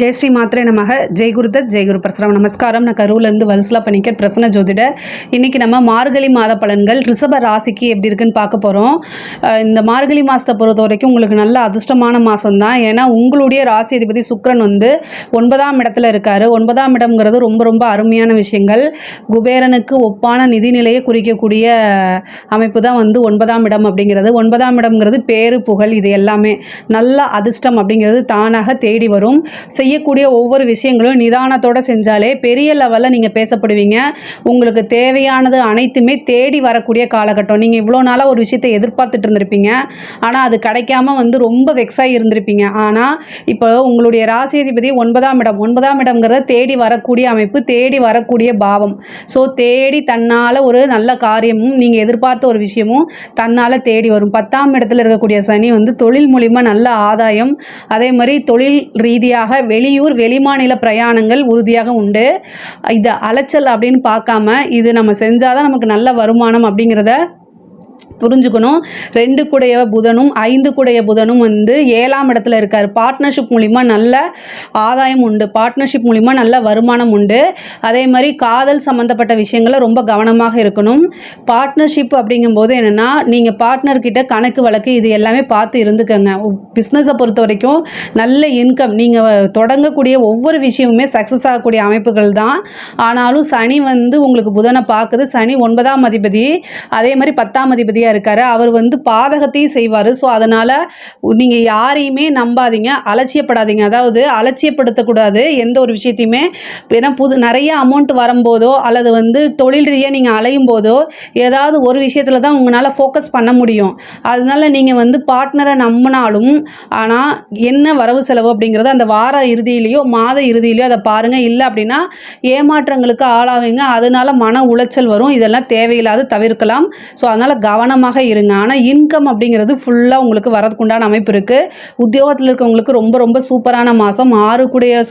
ஜெய் ஸ்ரீ மாத்திரை நமக. ஜெய் குருதத் ஜெய் குரு பரசுராம். நமஸ்காரம். நான் கரூர்லேருந்து வல்சலா பண்ணிக்கிற பிரசன்ன ஜோதிடர் இன்றைக்கி நம்ம மார்கழி மாத பலன்கள் ரிஷப ராசிக்கு எப்படி இருக்குன்னு பார்க்க போகிறோம் இந்த மார்கழி மாதத்தை பொறுத்த வரைக்கும் உங்களுக்கு நல்ல அதிர்ஷ்டமான மாதம் தான். ஏன்னா உங்களுடைய ராசி அதிபதி சுக்ரன் வந்து ஒன்பதாம் இடத்துல இருக்கார். ஒன்பதாம் இடம்ங்கிறது ரொம்ப ரொம்ப அருமையான விஷயங்கள். குபேரனுக்கு ஒப்பான நிதிநிலையை குறிக்கக்கூடிய அமைப்பு தான் வந்து ஒன்பதாம் இடம் அப்படிங்கிறது. ஒன்பதாம் இடம்ங்கிறது பேரு புகழ் இது எல்லாமே. நல்ல அதிர்ஷ்டம் அப்படிங்கிறது தானாக தேடி வரும். செய்யக்கூடிய ஒவ்வொரு விஷயங்களும் நிதானத்தோட செஞ்சாலே பெரிய லெவலில் நீங்கள் பேசப்படுவீங்க. உங்களுக்கு தேவையானது அனைத்துமே தேடி வரக்கூடிய காலகட்டம். நீங்கள் இவ்வளோ நாளாக ஒரு விஷயத்தை எதிர்பார்த்துட்டு இருந்திருப்பீங்க. ஆனால் அது கிடைக்காம வந்து ரொம்ப வெக்ஸாக இருந்திருப்பீங்க. ஆனால் இப்போ உங்களுடைய ராசி அதிபதி ஒன்பதாம் இடம். ஒன்பதாம் இடம்ங்கிறத தேடி வரக்கூடிய அமைப்பு தேடி வரக்கூடிய பாவம். ஸோ தேடி தன்னால் ஒரு நல்ல காரியமும் நீங்கள் எதிர்பார்த்த ஒரு விஷயமும் தன்னால் தேடி வரும். பத்தாம் இடத்துல இருக்கக்கூடிய சனி வந்து தொழில் மூலிமா நல்ல ஆதாயம். அதே மாதிரி தொழில் ரீதியாக வெளியூர் வெளிமாநில பிரயாணங்கள் உறுதியாக உண்டு. இது அலைச்சல் அப்படின்னு பார்க்காம இது நம்ம செஞ்சால் தான் நமக்கு நல்ல வருமானம் அப்படிங்கிறத புரிஞ்சுக்கணும். ரெண்டு கூடைய புதனும் ஐந்து கூடைய புதனும் வந்து ஏழாம் இடத்துல இருக்கார். பார்ட்னர்ஷிப் மூலிமா நல்ல ஆதாயம் உண்டு. பார்ட்னர்ஷிப் மூலிமா நல்ல வருமானம் உண்டு. அதே மாதிரி காதல் சம்மந்தப்பட்ட விஷயங்களை ரொம்ப கவனமாக இருக்கணும். பார்ட்னர்ஷிப் அப்படிங்கும்போது என்னென்னா நீங்கள் பார்ட்னர்கிட்ட கணக்கு வழக்கு இது எல்லாமே பார்த்து இருந்துக்கங்க. பிஸ்னஸை பொறுத்த வரைக்கும் நல்ல இன்கம் நீங்கள் தொடங்கக்கூடிய ஒவ்வொரு விஷயமுமே சக்ஸஸ் ஆகக்கூடிய அமைப்புகள் தான். ஆனாலும் சனி வந்து உங்களுக்கு புதனை பார்க்குது. சனி ஒன்பதாம் அதிபதி அதே மாதிரி பத்தாம் அதிபதியாக இருக்கார். அவர் வந்து பாதகத்தையும் செய்வார். ஸோ அதனால் நீங்கள் யாரையுமே நம்பாதீங்க. அலட்சியப்படாதீங்க. அதாவது அலட்சியப்படுத்தக்கூடாது எந்த ஒரு விஷயத்தையுமே. ஏன்னா புது நிறைய அமௌண்ட் வரும்போதோ அல்லது வந்து தொழில் ரீதியாக நீங்கள் அலையும் போதோ ஏதாவது ஒரு விஷயத்தில் தான் உங்களால் ஃபோக்கஸ் பண்ண முடியும். அதனால நீங்கள் வந்து பார்ட்னரை நம்பினாலும் ஆனால் என்ன வரவு செலவு அப்படிங்கிறத அந்த வார இறுதியிலையோ மாத இறுதியிலையோ அதை பாருங்கள் இல்லை அப்படின்னா ஏமாற்றங்களுக்கு ஆளாவீங்க. அதனால மன உளைச்சல் வரும். இதெல்லாம் தேவையில்லாது தவிர்க்கலாம். ஸோ அதனால் கவனம் கவனமாக இருங்க. ஆனால் இன்கம் அப்படிங்கிறது ஃபுல்லாக உங்களுக்கு வரதுக்கு உண்டான அமைப்பு இருக்குது உத்தியோகத்தில் இருக்கவங்களுக்கு ரொம்ப ரொம்ப சூப்பரான மாதம் ஆறு கூடிய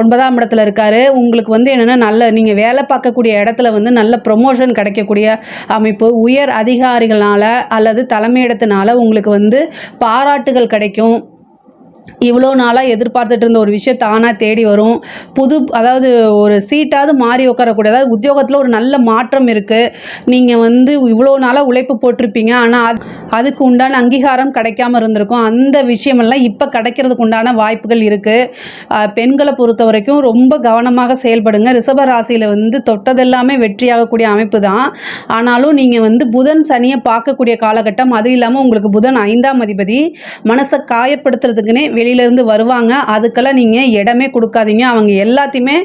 ஒன்பதாம் இடத்துல இருக்காரு. உங்களுக்கு வந்து என்னென்னா நல்ல நீங்கள் வேலை பார்க்கக்கூடிய இடத்துல வந்து நல்ல ப்ரொமோஷன் கிடைக்கக்கூடிய அமைப்பு. உயர் அதிகாரிகளால் அல்லது தலைமையிடத்தினால உங்களுக்கு வந்து பாராட்டுகள் கிடைக்கும். இவ்வளோ நாளாக எதிர்பார்த்துட்டு இருந்த ஒரு விஷயம் தானாக தேடி வரும். புது அதாவது ஒரு சீட்டாவது மாறி உட்காரக்கூடிய அதாவது உத்தியோகத்தில் ஒரு நல்ல மாற்றம் இருக்குது நீங்கள் வந்து இவ்வளோ நாளாக உழைப்பு போட்டிருப்பீங்க. ஆனால் அது அதுக்கு உண்டான அங்கீகாரம் கிடைக்காம இருந்திருக்கும். அந்த விஷயமெல்லாம் இப்போ கிடைக்கிறதுக்கு உண்டான வாய்ப்புகள் இருக்குது பெண்களை பொறுத்த வரைக்கும் ரொம்ப கவனமாக செயல்படுங்க. ரிஷப ராசியில் வந்து தொட்டதெல்லாமே வெற்றியாகக்கூடிய அமைப்பு தான். ஆனாலும் நீங்கள் வந்து புதன் சனியை பார்க்கக்கூடிய காலகட்டம். அது இல்லாமல் உங்களுக்கு புதன் ஐந்தாம் அதிபதி. மனசை காயப்படுத்துறதுக்குன்னே வெளியிலேருந்து வருவாங்க. அதுக்கெல்லாம் நீங்கள் இடமே கொடுக்காதீங்க. அவங்க எல்லாத்தையுமே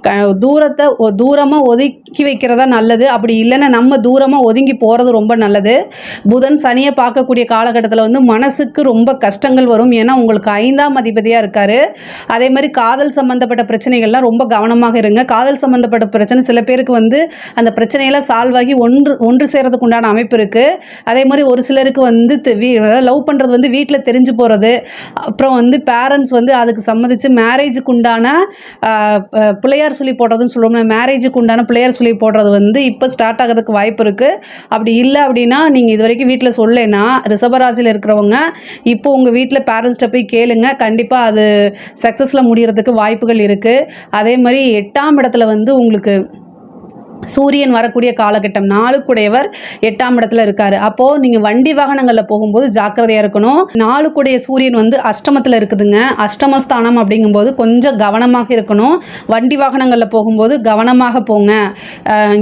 க தூரத்தை ஒ- தூரமாக ஒதுக்கி வைக்கிறதா நல்லது. அப்படி இல்லைன்னா நம்ம தூரமாக ஒதுங்கி போகிறது ரொம்ப நல்லது. புதன் சனியை பார்க்கக்கூடிய காலகட்டத்தில் வந்து மனசுக்கு ரொம்ப கஷ்டங்கள் வரும். ஏன்னா உங்களுக்கு ஐந்தாம் அதிபதியாக இருக்கார். அதே மாதிரி காதல் சம்மந்தப்பட்ட பிரச்சனைகள்லாம் ரொம்ப கவனமாக இருங்க. காதல் சம்மந்தப்பட்ட பிரச்சனை சில பேருக்கு வந்து அந்த பிரச்சனையெல்லாம் சால்வ் ஆகி ஒன்று ஒன்று சேர்றதுக்கு உண்டான அமைப்பு இருக்குது அதே மாதிரி ஒரு சிலருக்கு வந்து லவ் பண்ணுறது வந்து வீட்டில் தெரிஞ்சு போகிறது அப்புறம் வந்து பேரண்ட்ஸ் வந்து அதுக்கு சம்மதிச்சு மேரேஜுக்கு உண்டான பிள்ளையார் சொல்லி போடுறதுன்னு சொல்லுவோம்னா மேரேஜுக்கு உண்டான பிள்ளையார் சொல்லி போடுறது வந்து இப்போ ஸ்டார்ட் ஆகிறதுக்கு வாய்ப்பு இருக்குது அப்படி இல்லை அப்படின்னா நீங்கள் இது வரைக்கும் வீட்டில் சொல்லலைன்னா ரிஷபராசியில் இருக்கிறவங்க இப்போ உங்கள் வீட்டில் பேரண்ட்ஸ்கிட்ட போய் கேளுங்க. கண்டிப்பாக அது சக்ஸஸில் முடிகிறதுக்கு வாய்ப்புகள் இருக்குது அதே மாதிரி எட்டாம் இடத்துல வந்து உங்களுக்கு சூரியன் வரக்கூடிய காலகட்டம். நாளுக்குடையவர் எட்டாம் இடத்துல இருக்காரு. அப்போது நீங்கள் வண்டி வாகனங்களில் போகும்போது ஜாக்கிரதையாக இருக்கணும். நாளுக்குடைய சூரியன் வந்து அஷ்டமத்தில் இருக்குதுங்க. அஷ்டமஸ்தானம் அப்படிங்கும்போது கொஞ்சம் கவனமாக இருக்கணும். வண்டி வாகனங்களில் போகும்போது கவனமாக போங்க.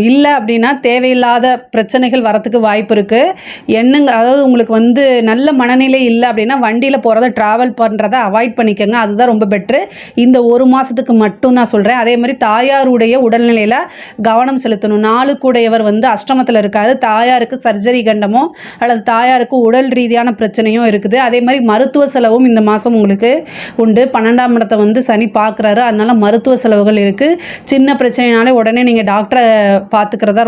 இல்லை அப்படின்னா தேவையில்லாத பிரச்சனைகள் வரத்துக்கு வாய்ப்பு இருக்குது என்னங்க அதாவது உங்களுக்கு வந்து நல்ல மனநிலை இல்லை அப்படின்னா வண்டியில் போகிறத ட்ராவல் பண்ணுறதை அவாய்ட் பண்ணிக்கோங்க. அதுதான் ரொம்ப பெட்ரு இந்த ஒரு மாதத்துக்கு மட்டும் தான் சொல்கிறேன் அதே மாதிரி தாயாருடைய உடல்நிலையில் கவனம் செலுத்தணும். நாலு கூடையவர் வந்து அஷ்டமத்தில் இருக்காது. தாயாருக்கு சர்ஜரி கண்டமோ அல்லது தாயாருக்கு உடல் ரீதியான பிரச்சனையும் இருக்குது. அதே மாதிரி மருத்துவ செலவும் இந்த மாதம் உங்களுக்கு உண்டு. பன்னெண்டாம் இடத்தை வந்து சனி பார்க்குறாரு அதனால் மருத்துவ செலவுகள் இருக்குது சின்ன பிரச்சனைனாலே உடனே நீங்கள் டாக்டரை பார்த்துக்கிறதா